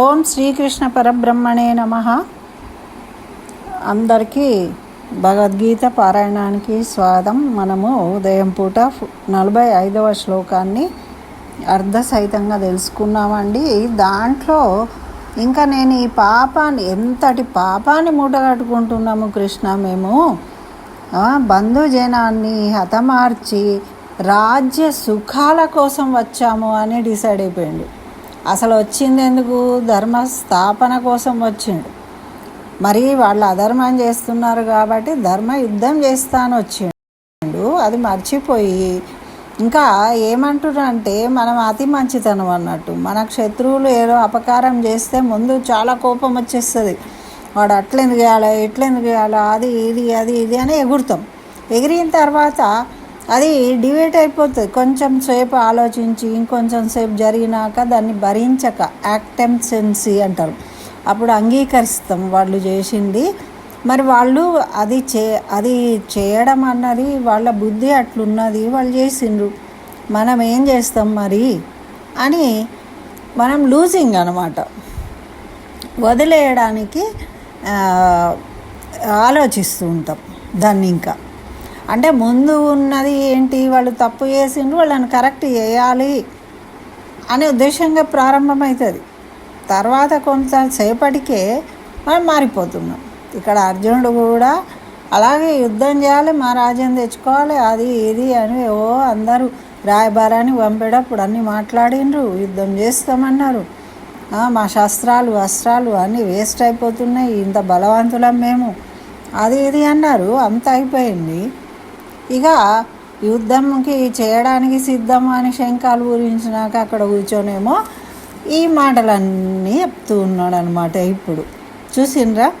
ఓం శ్రీకృష్ణ పరబ్రహ్మణే నమ. అందరికీ భగవద్గీత పారాయణానికి స్వాదం మనము ఉదయం పూట నలభై ఐదవ శ్లోకాన్ని అర్ధసహితంగా తెలుసుకున్నామండి. దాంట్లో ఇంకా నేను ఈ పాపాన్ని ఎంతటి పాపాన్ని మూటగట్టుకుంటున్నాము కృష్ణ మేము? బంధుజనాన్ని హతమార్చి రాజ్య సుఖాల కోసం వచ్చాము అని డిసైడ్ అయిపోయింది. అసలు వచ్చింది ఎందుకు? ధర్మ స్థాపన కోసం వచ్చిండు. మరి వాళ్ళు అధర్మం చేస్తున్నారు కాబట్టి ధర్మ యుద్ధం చేస్తాను వచ్చిండు. అది మర్చిపోయి ఇంకా ఏమంటున్నారు అంటే మనం అతి మంచితనం అన్నట్టు. మనకు శత్రువులు ఏదో అపకారం చేస్తే ముందు చాలా కోపం వచ్చేస్తుంది. వాడు అట్లెందుకు చేయాలి? ఇట్లెందుకు చేయాలి? అది ఇది అది ఇది అని ఎగురుతాం. ఎగిరిన తర్వాత అది డివేట్ అయిపోతుంది. కొంచెం సేపు ఆలోచించి ఇంకొంచెం సేపు జరిగినాక దాన్ని భరించక యాక్టెంసెన్సీ అంటారు. అప్పుడు అంగీకరిస్తాం వాళ్ళు చేసింది. మరి వాళ్ళు అది చే అది చేయడం అన్నది వాళ్ళ బుద్ధి అట్లున్నది వాళ్ళు చేసిండ్రు. మనం ఏం చేస్తాం మరి? అని మనం లూజింగ్ అనమాట వదిలేయడానికి ఆలోచిస్తూ ఉంటాం. దాన్ని ఇంకా అంటే ముందు ఉన్నది ఏంటి? వాళ్ళు తప్పు చేసిండ్రు వాళ్ళని కరెక్ట్ చేయాలి అనే ఉద్దేశంగా ప్రారంభమవుతుంది తర్వాత కొంతసేపటికే మనం మారిపోతున్నాం. ఇక్కడ అర్జునుడు కూడా అలాగే యుద్ధం చేయాలి మా రాజ్యం తెచ్చుకోవాలి అది ఇది అని ఓ అందరూ రాయబారాన్ని పంపేటప్పుడు అన్నీ మాట్లాడిండ్రు యుద్ధం చేస్తామన్నారు. మా శస్త్రాలు అస్త్రాలు అన్నీ వేస్ట్ అయిపోతున్నాయి ఇంత బలవంతులం మేము. అది ఇది అన్నారు అంత అయిపోయింది. ఇక యుద్ధంకి చేయడానికి సిద్ధం అని శంఖాలు పూరించినాక అక్కడ కూర్చొనేమో ఈ మాటలన్నీ చెప్తూ ఉన్నాడు అనమాట ఇప్పుడు. చూసిండ్రా?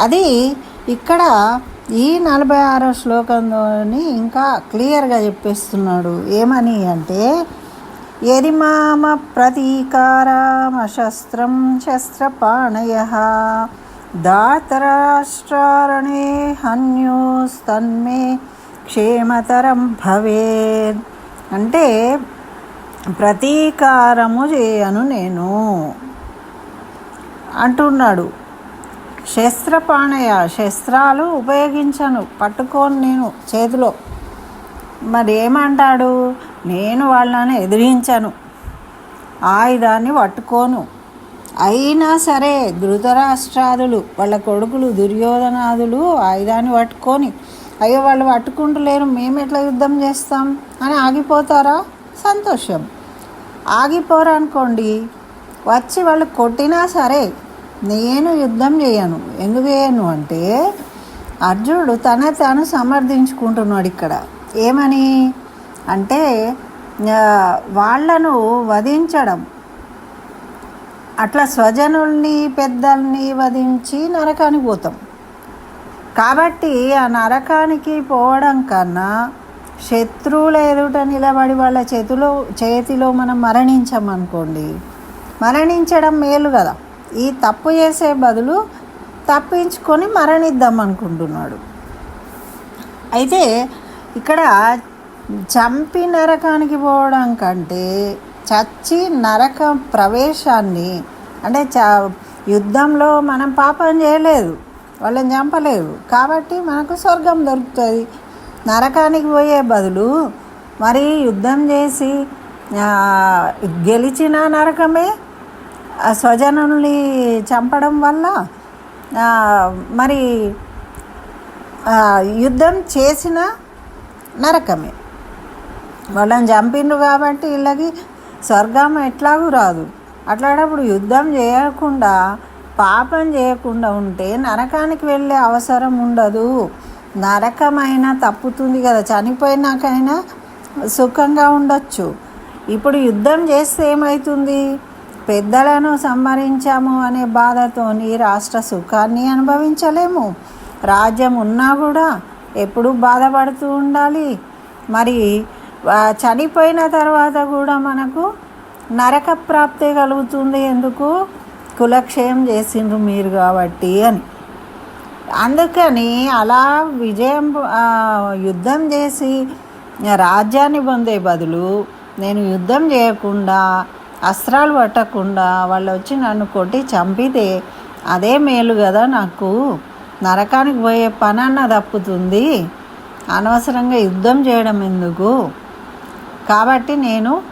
అది ఇక్కడ ఈ నలభై ఆరో శ్లోకంలోని ఇంకా క్లియర్గా చెప్పేస్తున్నాడు. ఏమని అంటే ఎరిమామ ప్రతీకారామశస్త్రం శస్త్రపాణయ దాతరాష్ట్రారణే హన్యోస్తన్మే క్షేమతరం భవేద్ అంటే ప్రతీకారము చేయను నేను. అంటున్నాడు. శస్త్రపాణయ శస్త్రాలు ఉపయోగించను పట్టుకోను నేను చేతిలో. మరి ఏమంటాడు నేను వాళ్ళని ఎదిరించను ఆయుధాన్ని పట్టుకోను. అయినా సరే ధృతరాష్ట్రాదులు వాళ్ళ కొడుకులు దుర్యోధనాదులు ఆయుధాన్ని పట్టుకొని అయ్యో వాళ్ళు పట్టుకుంటలేరు మేము ఎట్లా యుద్ధం చేస్తాం? అని ఆగిపోతారా? సంతోషం. ఆగిపోరు అనుకోండి. వచ్చి వాళ్ళు కొట్టినా సరే నేను యుద్ధం చేయను. ఎందుకు చేయను అంటే అర్జునుడు తన తాను సమర్థించుకుంటున్నాడు ఇక్కడ. ఏమని? అంటే వాళ్ళను వాళ్ళను వధించడం. అట్లా స్వజనుల్ని పెద్దల్ని వధించి నరకానికి పోతాం. కాబట్టి ఆ నరకానికి పోవడం కన్నా శత్రువుల ఎదుట నిలబడి వాళ్ళ చేతిలో చేతిలో మనం మరణించమనుకోండి. మరణించడం మేలు కదా. ఈ తప్పు చేసే బదులు తప్పించుకొని మరణిద్దాం అనుకుంటున్నాడు అయితే ఇక్కడ చంపి నరకానికి పోవడం కంటే చచ్చి నరక ప్రవేశాన్ని అంటే చ యుద్ధంలో మనం పాపం చేయలేదు. వాళ్ళని చంపలేదు కాబట్టి మనకు స్వర్గం దొరుకుతుంది. నరకానికి పోయే బదులు మరి యుద్ధం చేసి గెలిచిన నరకమే ఆ స్వజనుల్ని చంపడం వల్ల మరి యుద్ధం చేసిన నరకమే. వాళ్ళని చంపిండ్రు కాబట్టి వీళ్ళకి స్వర్గం ఎట్లాగూ రాదు. అట్లాంటప్పుడు యుద్ధం చేయకుండా పాపం చేయకుండా ఉంటే నరకానికి వెళ్ళే అవసరం ఉండదు. నరకమైనా తప్పుతుంది కదా. చనిపోయినాకైనా సుఖంగా ఉండొచ్చు. ఇప్పుడు యుద్ధం చేస్తే ఏమవుతుంది పెద్దలను సంహరించాము అనే బాధతోని రాష్ట్ర సుఖాన్ని అనుభవించలేము. రాజ్యం ఉన్నా కూడా ఎప్పుడూ బాధపడుతూ ఉండాలి. మరి చనిపోయిన తర్వాత కూడా మనకు నరక ప్రాప్తి కలుగుతుంది. ఎందుకు? కులక్షయం చేసిండ్రు మీరు కాబట్టి అని. అందుకని అలా విజయం యుద్ధం చేసి రాజ్యాన్ని పొందే బదులు నేను యుద్ధం చేయకుండా అస్త్రాలు పట్టకుండా వాళ్ళు వచ్చి నన్ను కొట్టి చంపితే అదే మేలు కదా నాకు. నరకానికి పోయే పని అన్న తప్పుతుంది. అనవసరంగా యుద్ధం చేయడం ఎందుకు? కాబట్టి నేను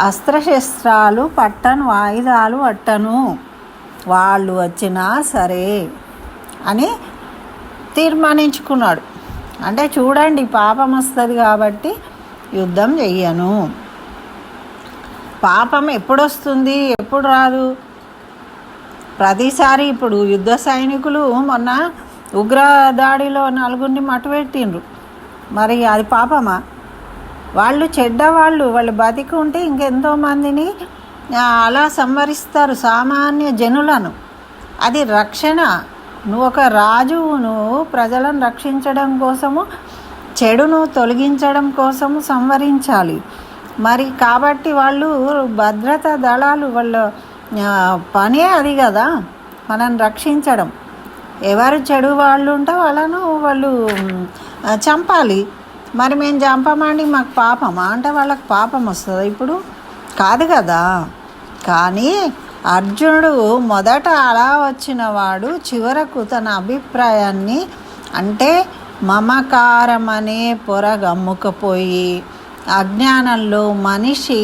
అస్త్రశస్త్రాలు పట్టను ఆయుధాలు పట్టను. వాళ్ళు వచ్చినా సరే అని తీర్మానించుకున్నాడు. అంటే చూడండి పాపం వస్తుంది కాబట్టి యుద్ధం చెయ్యను. పాపం ఎప్పుడు వస్తుంది ఎప్పుడు రాదు? ప్రతిసారి ఇప్పుడు యుద్ధ సైనికులు మొన్న ఉగ్ర దాడిలో నలుగురిని మటుపెట్టిండ్రు. మరి అది పాపమా? వాళ్ళు చెడ్డవాళ్ళు వాళ్ళు బతికి ఉంటే ఇంకెంతో మందిని అలా సంవరిస్తారు సామాన్య జనులను. అది రక్షణ. నువ్వు ఒక రాజువును ప్రజలను రక్షించడం కోసము చెడును తొలగించడం కోసము సంవరించాలి. మరి కాబట్టి వాళ్ళు భద్రతా దళాలు వాళ్ళ పనే అది కదా మనం రక్షించడం. ఎవరు చెడు వాళ్ళు ఉంటే వాళ్ళను వాళ్ళు చంపాలి. మరి మేము చంపమండి మాకు పాపమా? అంటే వాళ్ళకి పాపం వస్తుంది ఇప్పుడు? కాదు కదా. కానీ అర్జునుడు మొదట అలా వచ్చిన వాడు చివరకు తన అభిప్రాయాన్ని అంటే మమకారం అనే పొర గమ్ముకపోయి అజ్ఞానంలో మనిషి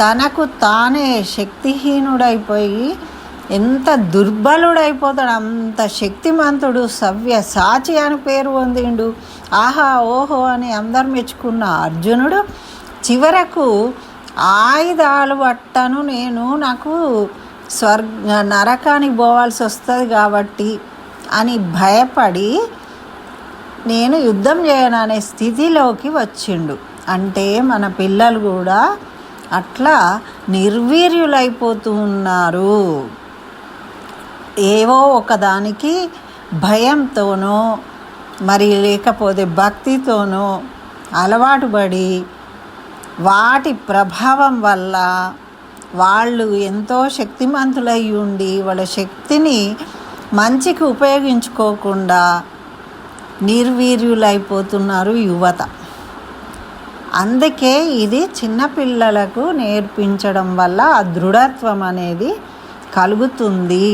తనకు తానే శక్తిహీనుడైపోయి ఎంత దుర్బలుడైపోతాడు అంత శక్తిమంతుడు సవ్య సాచి అని పేరు పొందిండు. ఆహా ఓహో అని అందరు మెచ్చుకున్న అర్జునుడు చివరకు ఆయుధాలు పట్టను నేను నాకు స్వర్గ నరకానికి పోవాల్సి వస్తుంది కాబట్టి అని భయపడి నేను యుద్ధం చేయననే స్థితిలోకి వచ్చిండు. అంటే మన పిల్లలు కూడా అట్లా నిర్వీర్యులైపోతూ ఉన్నారు. ఏవో ఒకదానికి భయంతోనో మరి లేకపోతే భక్తితోనో అలవాటు పడి వాటి ప్రభావం వల్ల వాళ్ళు ఎంతో శక్తిమంతులై ఉండి వాళ్ళ శక్తిని మంచికి ఉపయోగించుకోకుండా నిర్వీర్యులైపోతున్నారు యువత. అందుకే ఇది చిన్నపిల్లలకు నేర్పించడం వల్ల ఆ దృఢత్వం అనేది కలుగుతుంది.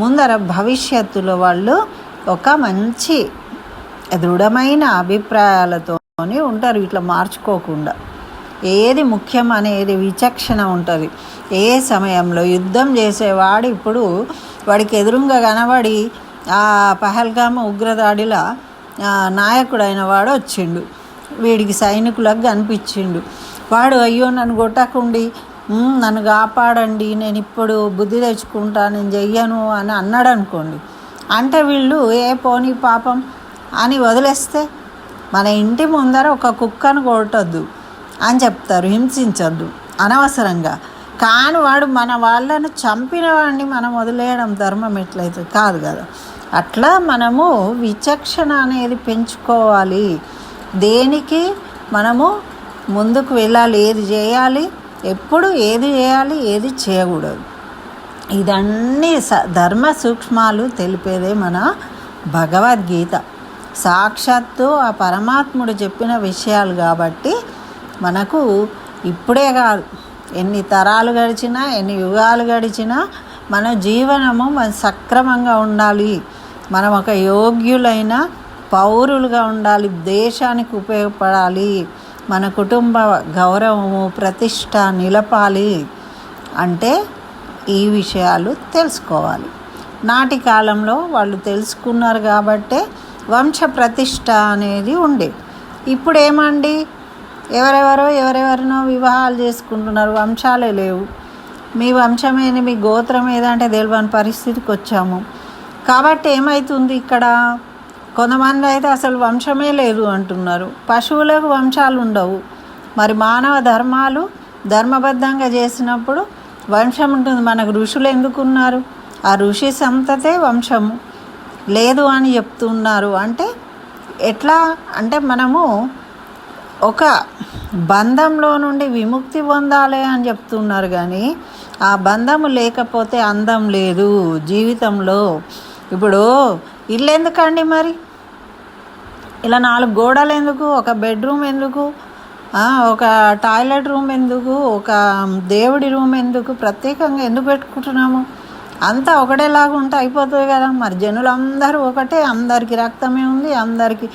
ముందర భవిష్యత్తులో వాళ్ళు ఒక మంచి దృఢమైన అభిప్రాయాలతోనే ఉంటారు ఇట్లా మార్చుకోకుండా. ఏది ముఖ్యం అనేది విచక్షణ ఉంటుంది. ఏ సమయంలో యుద్ధం చేసేవాడు ఇప్పుడు వాడికి ఎదురుగా కనబడి ఆ పహల్గామ ఉగ్రదాడిలా నాయకుడైన వాడు వచ్చిండు. వీడికి సైనికులకు కనిపించిండు. వాడు అయ్యో నన్ను కొట్టకుండి నన్ను కాపాడండి నేను ఇప్పుడు బుద్ధి తెచ్చుకుంటా నేను చెయ్యను అని అన్నాడు అనుకోండి అంటే వీళ్ళు ఏ పోనీ పాపం అని వదిలేస్తే మన ఇంటి ముందర ఒక కుక్కను కొట్టద్దు. అని చెప్తారు హింసించద్దు. అనవసరంగా. కాని వాడు మన వాళ్ళను చంపిన వాడిని మనం వదిలేయడం ధర్మం ఎట్లయితే కాదు కదా. అట్లా మనము విచక్షణ అనేది పెంచుకోవాలి. దేనికి? మనము ముందుకు వెళ్ళాలి. ఏది చేయాలి? ఎప్పుడు ఏది చేయాలి? ఏది చేయకూడదు. ఇదన్నీ స ధర్మ సూక్ష్మాలు తెలిపేదే మన భగవద్గీత. సాక్షాత్తు ఆ పరమాత్ముడు చెప్పిన విషయాలు కాబట్టి మనకు ఇప్పుడే కాదు. ఎన్ని తరాలు గడిచినా ఎన్ని యుగాలు గడిచినా మన జీవనము మన సక్రమంగా ఉండాలి. మనం ఒక యోగ్యులైన పౌరులుగా ఉండాలి. దేశానికి ఉపయోగపడాలి. మన కుటుంబ గౌరవము ప్రతిష్ట నిలపాలి అంటే ఈ విషయాలు తెలుసుకోవాలి. నాటి కాలంలో వాళ్ళు తెలుసుకున్నారు కాబట్టే వంశ ప్రతిష్ట అనేది ఉండే. ఇప్పుడు ఏమండి ఎవరెవరో ఎవరెవరినో వివాహాలు చేసుకుంటున్నారు వంశాలే లేవు. మీ వంశమేని మీ గోత్రం ఏదంటే తెలియని పరిస్థితికి వచ్చాము. కాబట్టి ఏమవుతుంది ఇక్కడ? కొంతమంది అయితే అసలు వంశమే లేదు అంటున్నారు. పశువులకు వంశాలు ఉండవు. మరి మానవ ధర్మాలు ధర్మబద్ధంగా చేసినప్పుడు వంశం ఉంటుంది. మనకు ఋషులు ఎందుకున్నారు? ఆ ఋషి సంతతే వంశము. లేదు అని చెప్తున్నారు. అంటే ఎట్లా? అంటే మనము ఒక బంధంలో నుండి విముక్తి పొందాలి అని చెప్తున్నారు కానీ ఆ బంధము లేకపోతే అందం లేదు జీవితంలో. ఇప్పుడు ఇల్లు ఎందుకండి మరి? ఇలా నాలుగు గోడలు ఎందుకు? ఒక బెడ్రూమ్ ఎందుకు? ఒక టాయిలెట్ రూమ్ ఎందుకు? ఒక దేవుడి రూమ్ ఎందుకు? ప్రత్యేకంగా ఎందుకు పెట్టుకుంటున్నాము? అంతా ఒకటేలాగా ఉంటే అయిపోతుంది కదా. మరి జనులందరూ ఒకటే అందరికీ రక్తమే ఉంది అందరికీ